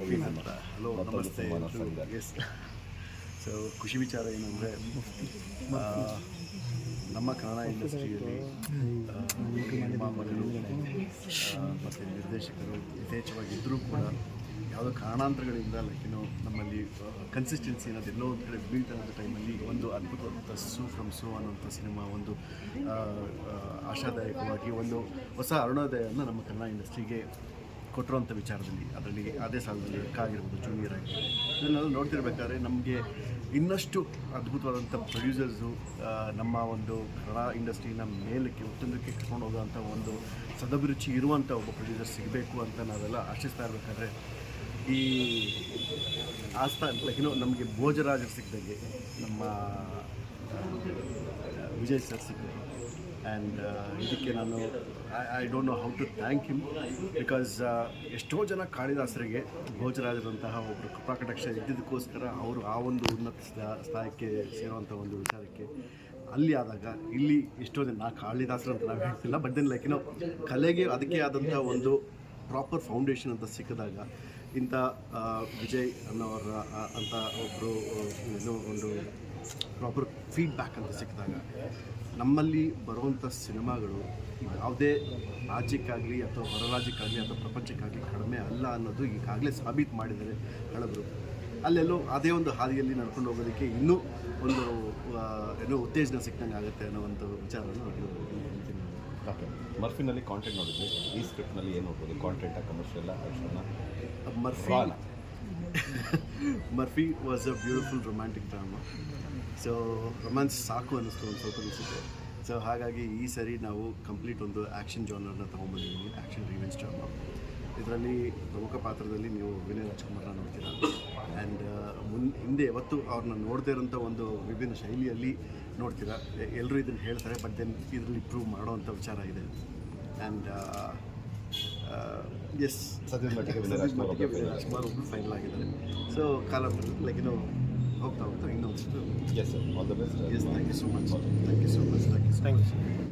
Hello ನಮಸ್ತೆ S. So ಖುಷಿ ವಿಚಾರ ಏನಂದರೆ ನಮ್ಮ ಕನ್ನಡ ಇಂಡಸ್ಟ್ರಿಯಲ್ಲಿ ನಿರ್ಮಾಪಕರು ಮತ್ತು ನಿರ್ದೇಶಕರು ಯಥೇಚ್ಛವಾಗಿದ್ದರೂ ಕೂಡ ಯಾವುದೋ ಕಾರಣಾಂತರಗಳಿಂದ ಲೈಕ್ ಏನೋ ನಮ್ಮಲ್ಲಿ ಕನ್ಸಿಸ್ಟೆನ್ಸಿ ಅನ್ನೋದು ಎಲ್ಲೋ ಒಂದು ಕಡೆ ಬೀಳ್ತಾ ಟೈಮಲ್ಲಿ ಒಂದು ಅದ್ಭುತವಾದಂಥ ಸೂ ಫ್ರಮ್ ಸೂ ಅನ್ನೋಂಥ ಸಿನಿಮಾ ಒಂದು ಆಶಾದಾಯಕವಾಗಿ ಒಂದು ಹೊಸ ಅರುಣೋದಯವನ್ನು ನಮ್ಮ ಕನ್ನಡ ಇಂಡಸ್ಟ್ರಿಗೆ ಕೊಟ್ಟಿರುವಂಥ ವಿಚಾರದಲ್ಲಿ, ಅದರಲ್ಲಿ ಅದೇ ಸಾಲದಲ್ಲಿ ಕಾಗಿರ್ಬೋದು ಜೂನಿಯರ್ ಆಗಿರ್ಬೋದು ಇದನ್ನೆಲ್ಲ ನೋಡ್ತಿರ್ಬೇಕಾದ್ರೆ ನಮಗೆ ಇನ್ನಷ್ಟು ಅದ್ಭುತವಾದಂಥ ಪ್ರೊಡ್ಯೂಸರ್ಸು ನಮ್ಮ ಒಂದು ಕನ್ನಡ ಇಂಡಸ್ಟ್ರಿನ ಮೇಲಕ್ಕೆ ಉತ್ತುಂಗಕ್ಕೆ ಕರ್ಕೊಂಡು ಹೋಗೋವಂಥ ಒಂದು ಸದಭಿರುಚಿ ಇರುವಂಥ ಒಬ್ಬ ಪ್ರೊಡ್ಯೂಸರ್ ಸಿಗಬೇಕು ಅಂತ ನಾವೆಲ್ಲ ಆಶಿಸ್ತಾ ಇರಬೇಕಾದ್ರೆ, ಈ ಆಸ್ಥಾನ ಲೈಕ್ ಏನೋ ನಮಗೆ ಭೋಜರಾಜರು ಸಿಕ್ಕಿದಂಗೆ ನಮ್ಮ ವಿಜಯ್ ಸರ್ ಸಿಕ್ಕಿದ್ರು ಆ್ಯಂಡ್ ಇದಕ್ಕೆ ನಾನು I don't know how to thank him because ಎಷ್ಟೋ ಜನ ಕಾಳಿದಾಸರಿಗೆ ಭೋಜರಾಜರಂತಹ ಒಬ್ಬರು ಕೃಪಾಕಟಾಕ್ಷ ಇದ್ದಿದ್ದಕ್ಕೋಸ್ಕರ ಅವರು ಆ ಒಂದು ಉನ್ನತ ಸ್ಥಾಯಕ್ಕೆ ಸೇರುವಂಥ ಒಂದು ವಿಚಾರಕ್ಕೆ ಅಲ್ಲಿ ಆದಾಗ ಇಲ್ಲಿ ಎಷ್ಟೋ ಜನ ನಾ ಕಾಳಿದಾಸರು ಅಂತ ನಾವು ಹೇಳ್ತಿಲ್ಲ ಬಟ್ ದೆನ್ ಲೈಕ್ ಏನೋ ಕಲೆಗೆ ಅದಕ್ಕೆ ಆದಂಥ ಒಂದು ಪ್ರಾಪರ್ ಫೌಂಡೇಶನ್ ಅಂತ ಸಿಕ್ಕಿದಾಗ ಇಂಥ ವಿಜಯ್ ಅನ್ನೋರ ಅಂತ ಒಬ್ಬರು ಏನೋ ಒಂದು ಪ್ರಾಪರ್ ಫೀಡ್ಬ್ಯಾಕ್ ಅಂತ ಸಿಕ್ಕಿದಾಗ ನಮ್ಮಲ್ಲಿ ಬರುವಂಥ ಸಿನಿಮಾಗಳು ಯಾವುದೇ ರಾಜ್ಯಕ್ಕಾಗಲಿ ಅಥವಾ ಹೊರ ರಾಜ್ಯಕ್ಕಾಗಲಿ ಅಥವಾ ಪ್ರಪಂಚಕ್ಕಾಗಲಿ ಕಡಿಮೆ ಅಲ್ಲ ಅನ್ನೋದು ಈಗಾಗಲೇ ಸಾಬೀತು ಮಾಡಿದ್ದಾರೆ ಹಳಬರು ಅಲ್ಲೆಲ್ಲೋ ಅದೇ ಒಂದು ಹಾದಿಯಲ್ಲಿ ನಡ್ಕೊಂಡು ಹೋಗೋದಕ್ಕೆ ಇನ್ನೂ ಒಂದು ಏನೋ ಉತ್ತೇಜನ ಸಿಕ್ಕಂಗೆ ಆಗುತ್ತೆ ಅನ್ನೋ ಒಂದು ವಿಚಾರವನ್ನು. ಓಕೆ. ಮರ್ಫಿನಲ್ಲಿ ಕಾಂಟೆಂಟ್ ನೋಡಿದ್ವಿ. ಈ ಸ್ಕ್ರಿಪ್ಟ್ನಲ್ಲಿ ಏನು ನೋಡ್ಬೋದು ಕಾಂಟೆಂಟ ಕಮರ್ಷಿಯಲ್ಲ ಆಕ್ಷನ್ನ Murphy Murphy was a beautiful romantic drama so romance ಸಾಕು ಅನ್ನಿಸ್ತು ಒಂದು ಸ್ವಲ್ಪ ಅನಿಸುತ್ತೆ ಸೊ ಹಾಗಾಗಿ ಈ ಸರಿ ನಾವು ಕಂಪ್ಲೀಟ್ ಒಂದು ಆ್ಯಕ್ಷನ್ ಜಾನರ್ನ ತೊಗೊಂಬಂದಿದ್ದೀವಿ ಆ್ಯಕ್ಷನ್ ರಿವೆನ್ಸ್ ಡ್ರಾಮಾ ಇದರಲ್ಲಿ ಪ್ರಮುಖ ಪಾತ್ರದಲ್ಲಿ ನೀವು ವಿನಯ್ ರಾಜ್ಕುಮಾರ್ನ ನೋಡ್ತೀರಾ? ಆ್ಯಂಡ್ ಮುನ್, ಹಿಂದೆ ಯಾವತ್ತು ಅವ್ರನ್ನ ನೋಡದೇ ಇರೋಂಥ ಒಂದು ವಿಭಿನ್ನ ಶೈಲಿಯಲ್ಲಿ ನೋಡ್ತೀರಾ? ಎಲ್ಲರೂ ಇದನ್ನು ಹೇಳ್ತಾರೆ ಬಟ್ ದೆನ್ ಇದರಲ್ಲಿ ಪ್ರೂವ್ ಮಾಡೋವಂಥ ವಿಚಾರ ಇದೆ. ಆ್ಯಂಡ್ ಎಸ್ ಸದ್ಯದ ಮಟ್ಟಿಗೆ ವಿನಯ್ ರಾಜ್ಕುಮಾರ್ ಒಬ್ಬರೇ final. ಸುಮಾರು ಒಬ್ಬರು ಫೈನಲ್ ಆಗಿದ್ದಾರೆ ಸೊ ಕಾಲ ಲೈಕ್ ಇನ್ನೂ ಹೋಗ್ತಾ ಹೋಗ್ತಾ ಇನ್ನೊಂದಿಷ್ಟು yes sir all the best yes thank you so much thank you so much thank you so much